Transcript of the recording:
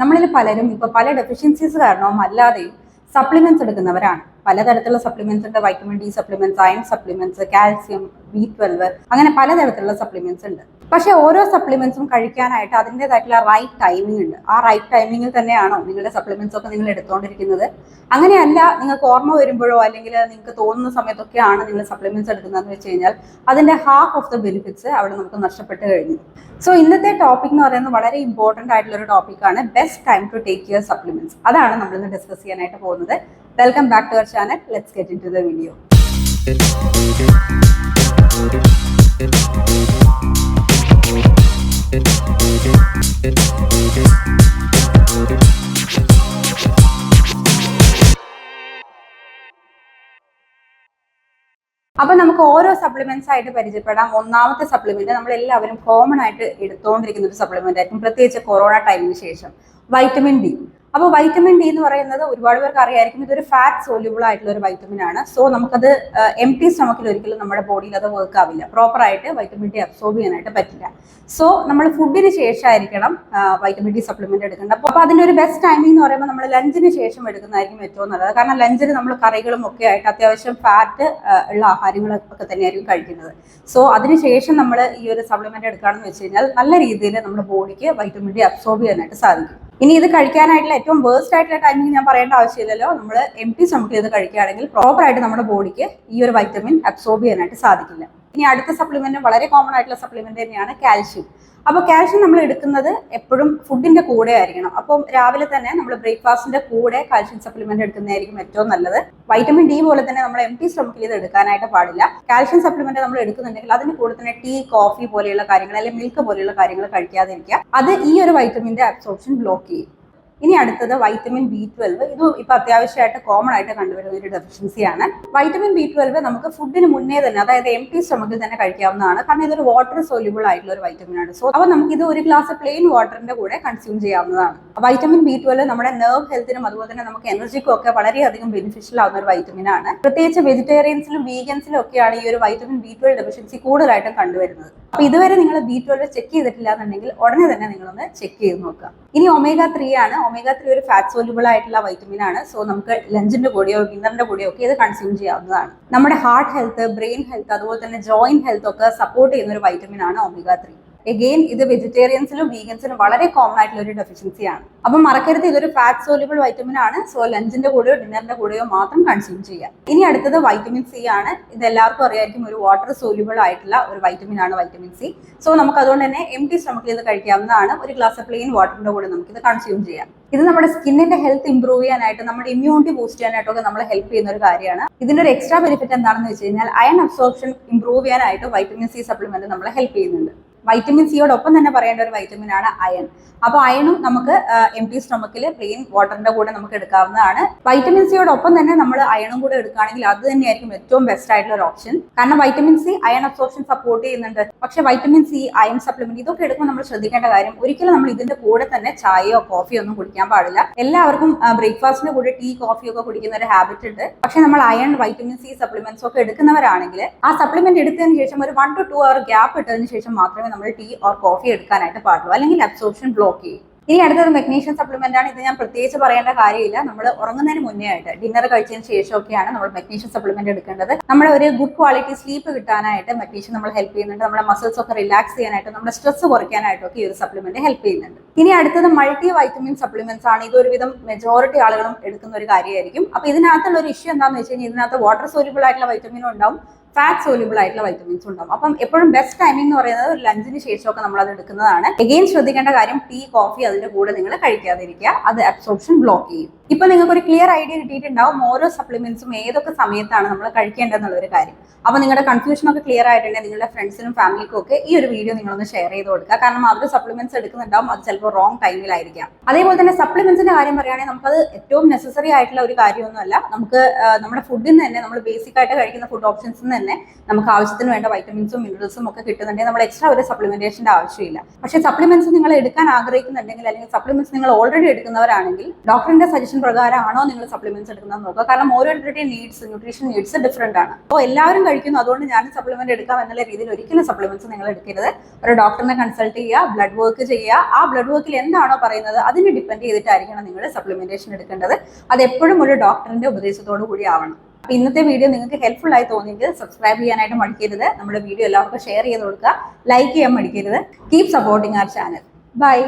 നമ്മളിൽ പലരും ഇപ്പൊ പല ഡെഫിഷ്യൻസീസ് കാരണവും അല്ലാതെയും സപ്ലിമെന്റ്സ് എടുക്കുന്നവരാണ്. പലതരത്തിലുള്ള സപ്ലിമെന്റ്സ് ഉണ്ട്. Vitamin D supplements iron supplements calcium B twelve അങ്ങനെ പലതരത്തിലുള്ള സപ്ലിമെന്റ്സ് ഉണ്ട്. പക്ഷെ ഓരോ സപ്ലിമെന്റ്സും കഴിക്കാനായിട്ട് അതിന്റെതായിട്ടുള്ള റൈറ്റ് ടൈമിംഗ് ഉണ്ട്. ആ റൈറ്റ് ടൈമിങ്ങിൽ തന്നെയാണോ നിങ്ങളുടെ സപ്ലിമെന്റ്സ് ഒക്കെ നിങ്ങൾ എടുത്തുകൊണ്ടിരിക്കുന്നത് അങ്ങനെയല്ല നിങ്ങൾക്ക് ഓർമ്മ വരുമ്പോഴോ അല്ലെങ്കിൽ നിങ്ങൾക്ക് തോന്നുന്ന സമയത്തൊക്കെയാണ് നിങ്ങൾ സപ്ലിമെന്റ്സ് എടുക്കുന്നതെന്ന് വെച്ച് കഴിഞ്ഞാൽ അതിന്റെ ഹാഫ് ഓഫ് ദ ബെനിഫിറ്റ്സ് അവിടെ നമുക്ക് നഷ്ടപ്പെട്ട് കഴിഞ്ഞു. സോ ഇന്നത്തെ ടോപ്പിക് എന്ന് പറയുന്നത് വളരെ ഇമ്പോർട്ടന്റ് ആയിട്ടുള്ള ഒരു ടോപ്പിക്കാണ് best time to take your supplements അതാണ് നമ്മൾ ഇന്ന് ഡിസ്കസ് ചെയ്യാനായിട്ട് പോകുന്നത്. Welcome back to our channel let's get into the video അപ്പൊ നമുക്ക് ഓരോ സപ്ലിമെന്റ്സ് ആയിട്ട് പരിചയപ്പെടാം. ഒന്നാമത്തെ സപ്ലിമെന്റ് നമ്മൾ എല്ലാവരും കോമൺ ആയിട്ട് എടുത്തുകൊണ്ടിരിക്കുന്ന ഒരു സപ്ലിമെന്റ് ആയിരിക്കും. പ്രത്യേകിച്ച് കൊറോണ ടൈമിന് ശേഷം. വൈറ്റമിൻ ഡി അപ്പോൾ വൈറ്റമിൻ ഡി എന്ന് പറയുന്നത് ഒരുപാട് പേർക്ക് അറിയായിരിക്കും ഇതൊരു ഫാറ്റ് സോല്യൂബിൾ ആയിട്ടുള്ള ഒരു വൈറ്റമിൻ ആണ്. സോ നമുക്കത് എം ടി സ്റ്റൊമക്കിൽ ഒരിക്കലും നമ്മുടെ ബോഡിയിൽ അത് വർക്ക് ആവില്ല. പ്രോപ്പർ ആയിട്ട് വൈറ്റമിൻ ഡി അബ്സോർബ് ചെയ്യാനായിട്ട് പറ്റില്ല. സോ നമ്മൾ ഫുഡിന് ശേഷമായിരിക്കണം വൈറ്റമിൻ ഡി സപ്ലിമെന്റ് എടുക്കേണ്ടത്. അപ്പോൾ അതിന്റെ ഒരു ബെസ്റ്റ് ടൈമിംഗ് എന്ന് പറയുമ്പോൾ നമ്മൾ ലഞ്ചിന് ശേഷം എടുക്കുന്നതായിരിക്കും ഏറ്റവും നല്ലത്. കാരണം ലഞ്ചിന് നമ്മൾ കറികളും ഒക്കെ ആയിട്ട് അത്യാവശ്യം ഫാറ്റ് ഉള്ള ആഹാരങ്ങളൊക്കെ തന്നെയായിരിക്കും കഴിക്കുന്നത്. സോ അതിനുശേഷം നമ്മൾ ഈ ഒരു സപ്ലിമെന്റ് എടുക്കുകയാണെന്ന് വെച്ച് കഴിഞ്ഞാൽ നല്ല രീതിയിൽ നമ്മുടെ ബോഡിക്ക് വൈറ്റമിൻ ഡി അബ്സോർബ് ചെയ്യാനായിട്ട് സാധിക്കും. ഇനി ഇത് കഴിക്കാനായിട്ടുള്ള ഏറ്റവും വേസ്റ്റ് ആയിട്ടുള്ള ടൈമിംഗ് ഞാൻ പറയേണ്ട ആവശ്യമില്ലല്ലോ. നമ്മൾ എം ടി സ്റ്റൊമക്കിൽ ഇത് കഴിക്കുകയാണെങ്കിൽ പ്രോപ്പറായിട്ട് നമ്മുടെ ബോഡിക്ക് ഈ ഒരു വൈറ്റമിൻ അബ്സോർബ് ചെയ്യാനായിട്ട് സാധിക്കില്ല. ഇനി അടുത്ത സപ്ലിമെന്റ് വളരെ കോമൺ ആയിട്ടുള്ള സപ്ലിമെന്റ് തന്നെയാണ് കാൽഷ്യം അപ്പോൾ കാൽഷ്യം നമ്മൾ എടുക്കുന്നത് എപ്പോഴും ഫുഡിന്റെ കൂടെ ആയിരിക്കണം. അപ്പം രാവിലെ തന്നെ നമ്മൾ ബ്രേക്ക്ഫാസ്റ്റിന്റെ കൂടെ കാൽഷ്യം സപ്ലിമെന്റ് എടുക്കുന്നതായിരിക്കും ഏറ്റവും നല്ലത്. വൈറ്റമിൻ ഡി പോലെ തന്നെ നമ്മൾ എം ടി സ്റ്റൊമക്കിൽ ഇത് എടുക്കാനായിട്ട് പാടില്ല. കാൽഷ്യം സപ്ലിമെന്റ് നമ്മൾ എടുക്കുന്നുണ്ടെങ്കിൽ അതിന് കൂടെ തന്നെ ടീ കോഫി പോലെയുള്ള കാര്യങ്ങൾ അല്ലെങ്കിൽ മിൽക്ക് പോലെയുള്ള കാര്യങ്ങൾ കഴിക്കാതിരിക്കുക. അത് ഈ ഒരു വൈറ്റമിന്റെ അബ്സോർപ്ഷൻ ബ്ലോക്ക് ചെയ്യും. ഇനി അടുത്തത് വൈറ്റമിൻ ബി ട്വൽവ് ഇത് ഇപ്പൊ അത്യാവശ്യമായിട്ട് കോമൺ ആയിട്ട് കണ്ടുവരുന്ന ഒരു ഡെഫിഷ്യൻസിയാണ് വൈറ്റമിൻ ബി ട്വൽവ് നമുക്ക് ഫുഡിന് മുന്നേ തന്നെ അതായത് എം ടി സ്റ്റൊമക്കിൽ തന്നെ കഴിക്കാവുന്നതാണ്. കാരണം ഇതൊരു വാട്ടർ സോല്യൂബിൾ ആയിട്ടുള്ള ഒരു വൈറ്റമിൻ ആണ്. സോ അപ്പോൾ നമുക്ക് ഇത് ഒരു ഗ്ലാസ് പ്ലെയിൻ വാട്ടറിന്റെ കൂടെ കൺസ്യൂം ചെയ്യാവുന്നതാണ്. വൈറ്റമിൻ ബി ട്വൽവ് നമ്മുടെ നെർവ് ഹെൽത്തിനും അതുപോലെ തന്നെ നമുക്ക് എനർജിക്കും ഒക്കെ വളരെയധികം ബെനിഫിഷ്യൽ ആവുന്ന ഒരു വൈറ്റമിൻ ആണ്. പ്രത്യേകിച്ച് വെജിറ്റേറിയൻസിലും വീഗൻസിലും ഒക്കെയാണ് ഈ ഒരു വൈറ്റമിൻ ബി ട്വൽവ് ഡെഫിഷ്യൻസി കൂടുതലായിട്ടും കണ്ടുവരുന്നത്. അപ്പൊ ഇതുവരെ നിങ്ങൾ ബി ട്വൽവ് ചെക്ക് ചെയ്തിട്ടില്ല എന്നുണ്ടെങ്കിൽ ഉടനെ തന്നെ നിങ്ങളൊന്ന് ചെക്ക് ചെയ്ത് നോക്കുക. ഇനി ഒമേഗ ത്രീ ആണ്. ഒമേഗ ത്രീ ഒരു ഫാറ്റ് സോല്യൂബിൾ ആയിട്ടുള്ള വൈറ്റമിൻ ആണ്. സോ നമുക്ക് ലഞ്ചിന്റെ കൂടെയോ ഡിന്നറിന്റെ കൂടെയോ ഒക്കെ ഇത് കൺസ്യൂം ചെയ്യാവുന്നതാണ്. നമ്മുടെ ഹാർട്ട് ഹെൽത്ത് ബ്രെയിൻ ഹെൽത്ത് അതുപോലെ തന്നെ ജോയിന്റ് ഹെൽത്ത് ഒക്കെ സപ്പോർട്ട് ചെയ്യുന്ന ഒരു വൈറ്റമിൻ ആണ് ഒമേഗ ത്രീ എഗെയിൻ ഇത് വെജിറ്റേറിയൻസിലും വീഗൻസിലും വളരെ കോമൺ ആയിട്ടുള്ള ഒരു ഡെഫിഷ്യൻസിയാണ് അപ്പം മറക്കരുത് ഇതൊരു ഫാറ്റ് സോലിബിൾ വൈറ്റമിൻ ആണ്. സോ ലഞ്ചിന്റെ കൂടെയോ ഡിന്നറിന്റെ കൂടെയോ മാത്രം കൺസ്യൂം ചെയ്യാം ഇനി അടുത്തത് വൈറ്റമിൻ സി ആണ്. ഇത് എല്ലാവർക്കും അറിയായിരിക്കും ഒരു വാട്ടർ സോലിബിൾ ആയിട്ടുള്ള ഒരു വൈറ്റമിൻ ആണ് വൈറ്റമിൻ സി സോ നമുക്ക് അതുകൊണ്ട് തന്നെ എം ടി സ്റ്റമക്കിൽ ഇത് കഴിക്കാവുന്നതാണ്. ഒരു ഗ്ലാസ് പ്ലെയിൻ വാട്ടറിന്റെ കൂടെ നമുക്ക് ഇത് കൺസ്യൂം ചെയ്യാം. ഇത് നമ്മുടെ സ്കിന്നിന്റെ ഹെൽത്ത് ഇംപ്രൂവ് ചെയ്യാനായിട്ട് നമ്മുടെ ഇമ്മ്യൂണിറ്റി ബൂസ്റ്റ് ചെയ്യാനായിട്ടൊക്കെ നമ്മളെ ഹെൽപ്പ് ചെയ്യുന്ന ഒരു കാര്യമാണ്. ഇതിന്റെ ഒരു എക്സ്ട്രാ ബെനിഫിറ്റ് എന്താണെന്ന് വെച്ച് കഴിഞ്ഞാൽ അയൺ അബ്സോർപ്ഷൻ ഇംപ്രൂവ് ചെയ്യാനായിട്ട് വൈറ്റമിൻ സി സപ്ലിമെന്റ് നമ്മളെ ഹെൽപ്പ് ചെയ്യുന്നുണ്ട്. വൈറ്റമിൻ സിയോടൊപ്പം തന്നെ പറയേണ്ട ഒരു വൈറ്റമിൻ ആണ് അയൺ അപ്പോൾ അയണും നമുക്ക് എം ടി സ്റ്റൊമക്കിൽ പ്ലെയിൻ വാട്ടറിന്റെ കൂടെ നമുക്ക് എടുക്കാവുന്നതാണ്. വൈറ്റമിൻ സിയോടൊപ്പം തന്നെ നമ്മൾ അയണും കൂടെ എടുക്കുകയാണെങ്കിൽ അത് തന്നെയായിരിക്കും ഏറ്റവും ബെസ്റ്റ് ആയിട്ടുള്ള ഒരു ഓപ്ഷൻ കാരണം vitamin C iron absorption support ചെയ്യുന്നുണ്ട്. പക്ഷെ വൈറ്റമിൻ സി അയൺ സപ്ലിമെന്റ് ഇതൊക്കെ എടുക്കുമ്പോൾ നമ്മൾ ശ്രദ്ധിക്കേണ്ട കാര്യം ഒരിക്കലും നമ്മൾ ഇതിന്റെ കൂടെ തന്നെ ചായയോ കോഫിയോ ഒന്നും കുടിക്കാൻ പാടില്ല. എല്ലാവർക്കും ബ്രേക്ക്ഫാസ്റ്റിന്റെ കൂടെ ടീ കോഫിയോ ഒക്കെ കുടിക്കുന്ന ഒരു ഹാബിറ്റ് ഉണ്ട്. പക്ഷെ നമ്മൾ അയൺ വൈറ്റമിൻ സി സപ്ലിമെന്റ്സ് ഒക്കെ എടുക്കുന്നവരാണെങ്കിൽ ആ സപ്ലിമെന്റ് എടുത്തതിന് ശേഷം ഒരു one two two hour gap ഇട്ടതിന് ശേഷം മാത്രമേ നമ്മൾ ടീ ഓർ കോഫി എടുക്കാനായിട്ട് പാടുള്ളൂ. അല്ലെങ്കിൽ അബ്സോർപ്ഷൻ ബ്ലോക്ക് ചെയ്യും. ഇനി അടുത്തത് മെഗ്നീഷ്യം സപ്ലിമെന്റ് ആണ്. ഇത് ഞാൻ പ്രത്യേകിച്ച് പറയേണ്ട കാര്യമില്ല. നമ്മൾ ഉറങ്ങുന്നതിന് മുന്നേ ആയിട്ട് ഡിന്നർ കഴിച്ചതിന് ശേഷമൊക്കെയാണ് നമ്മൾ മെഗ്നീഷ്യം സപ്ലിമെന്റ് എടുക്കേണ്ടത്. നമ്മുടെ ഒരു ഗുഡ് ക്വാളിറ്റി സ്ലീപ്പ് കിട്ടാനായിട്ട് മെഗ്നീഷ്യം നമ്മൾ ഹെൽപ്പ് ചെയ്യുന്നുണ്ട്. നമ്മുടെ മസിൽസ് ഒക്കെ റിലാക്സ് ചെയ്യാനായിട്ട് നമ്മുടെ സ്ട്രെസ് കുറയ്ക്കാനായിട്ടൊക്കെ ഈ ഒരു സപ്ലിമെന്റ് ഹെൽപ്പ് ചെയ്യുന്നുണ്ട്. ഇനി അടുത്തത് മൾട്ടി വൈറ്റമിൻ സപ്ലിമെന്റ്സ് ആണ്. ഇത് ഒരുവിധം മെജോറിറ്റി ആളുകളും എടുക്കുന്ന ഒരു കാര്യമായിരിക്കും. അപ്പൊ ഇതിനകത്തുള്ള ഒരു ഇഷ്യൂ എന്താണെന്ന് വെച്ച് കഴിഞ്ഞാൽ ഇതിനകത്ത് വാട്ടർ സോല്യൂബിൾ ആയിട്ടുള്ള വൈറ്റമിനും ഉണ്ടാവും. ഫാറ്റ് സോല്യൂബിൾ ആയിട്ടുള്ള വൈറ്റമിൻസ് ഉണ്ടാവും. അപ്പം എപ്പോഴും ബെസ്റ്റ് ടൈമിംഗ് എന്ന് പറയുന്നത് ഒരു ലഞ്ചിന് ശേഷമൊക്കെ നമ്മൾ അത് എടുക്കുന്നതാണ്. എഗെയിൻ ശ്രദ്ധിക്കേണ്ട കാര്യം ടീ കോഫി അതിന്റെ കൂടെ നിങ്ങൾ കഴിക്കാതിരിക്കുക. അത് അബ്സോർപ്ഷൻ ബ്ലോക്ക് ചെയ്യും. ഇപ്പൊ നിങ്ങൾക്ക് ഒരു ക്ലിയർ ഐഡിയ കിട്ടിയിട്ടുണ്ടാവും ഓരോ സപ്ലിമെന്റ്സും ഏതൊക്കെ സമയത്താണ് നമ്മൾ കഴിക്കേണ്ടതെന്നുള്ള ഒരു കാര്യം. അപ്പൊ നിങ്ങളുടെ കൺഫ്യൂഷൻ ഒക്കെ ക്ലിയർ ആയിട്ടുണ്ടെങ്കിൽ നിങ്ങളുടെ ഫ്രണ്ട്സിനും ഫാമിലിക്കും ഒക്കെ ഈ ഒരു വീഡിയോ നിങ്ങളൊന്ന് ഷെയർ ചെയ്ത് കൊടുക്കുക. കാരണം അവർ സപ്ലിമെന്റ്സ് എടുക്കുന്നുണ്ടാവും അത് ചിലപ്പോൾ റോങ് ടൈമിലായിരിക്കാം അതേപോലെ തന്നെ സപ്ലിമെന്റ്സിന്റെ കാര്യം പറയുകയാണെങ്കിൽ നമുക്കത് ഏറ്റവും നെസസറി ആയിട്ടുള്ള ഒരു കാര്യമൊന്നുമല്ല. നമുക്ക് നമ്മുടെ ഫുഡിൽ നിന്ന് തന്നെ നമ്മൾ ബേസിക് ആയിട്ട് കഴിക്കുന്ന ഫുഡ് ഓപ്ഷൻസിൽ നിന്ന് തന്നെ നമുക്ക് ആവശ്യത്തിന് വേണ്ട വൈറ്റമിൻസും മിനറൽസും ഒക്കെ കിട്ടുന്നുണ്ടെങ്കിൽ നമ്മൾ എക്സ്ട്രാ ഒരു സപ്ലിമെന്റേഷന്റെ ആവശ്യമില്ല. പക്ഷേ സപ്ലിമെന്റ്സ് നിങ്ങൾ എടുക്കാൻ ആഗ്രഹിക്കുന്നുണ്ടെങ്കിൽ അല്ലെങ്കിൽ സപ്ലിമെന്റ്സ് നിങ്ങൾ ഓൾറെഡി എടുക്കുന്നവരാണെങ്കിൽ ഡോക്ടറിന്റെ സജഷൻ പ്രകാരമാണോ നിങ്ങൾ സപ്ലിമെന്റ്സ് എടുക്കുന്നത് നോക്കുക. കാരണം ഓരോരുത്തരുടെയും നീഡ്സ് ന്യൂട്രീഷൻ നീഡ്സ് ഡിഫറെന്റ് ആണ്. അപ്പോൾ എല്ലാവരും കഴിക്കുന്നു. അതുകൊണ്ട് ഞാൻ സപ്ലിമെന്റ് എടുക്കാം എന്നുള്ള രീതിയിൽ ഒരിക്കലും സപ്ലിമെന്റ്സ് നിങ്ങൾ എടുക്കരുത്. ഒരു ഡോക്ടറിനെ കൺസൾട്ട് ചെയ്യുക ബ്ലഡ് വർക്ക് ചെയ്യുക. ആ ബ്ലഡ് വർക്കിൽ എന്താണോ പറയുന്നത് അതിനെ ഡിപ്പെൻഡ് ചെയ്തിട്ടായിരിക്കണം നിങ്ങൾ സപ്ലിമെന്റേഷൻ എടുക്കേണ്ടത്. അത് എപ്പോഴും ഒരു ഡോക്ടറിന്റെ ഉപദേശത്തോടു കൂടി ആവണം. അപ്പൊ ഇന്നത്തെ വീഡിയോ നിങ്ങൾക്ക് ഹെൽപ്ഫുൾ ആയി തോന്നിയെങ്കിൽ സബ്സ്ക്രൈബ് ചെയ്യാനായിട്ട് മടിക്കരുത്. നമ്മുടെ വീഡിയോ എല്ലാവർക്കും ഷെയർ ചെയ്ത് കൊടുക്കുക. ലൈക്ക് ചെയ്യാൻ മടിക്കരുത്. Keep supporting our channel bye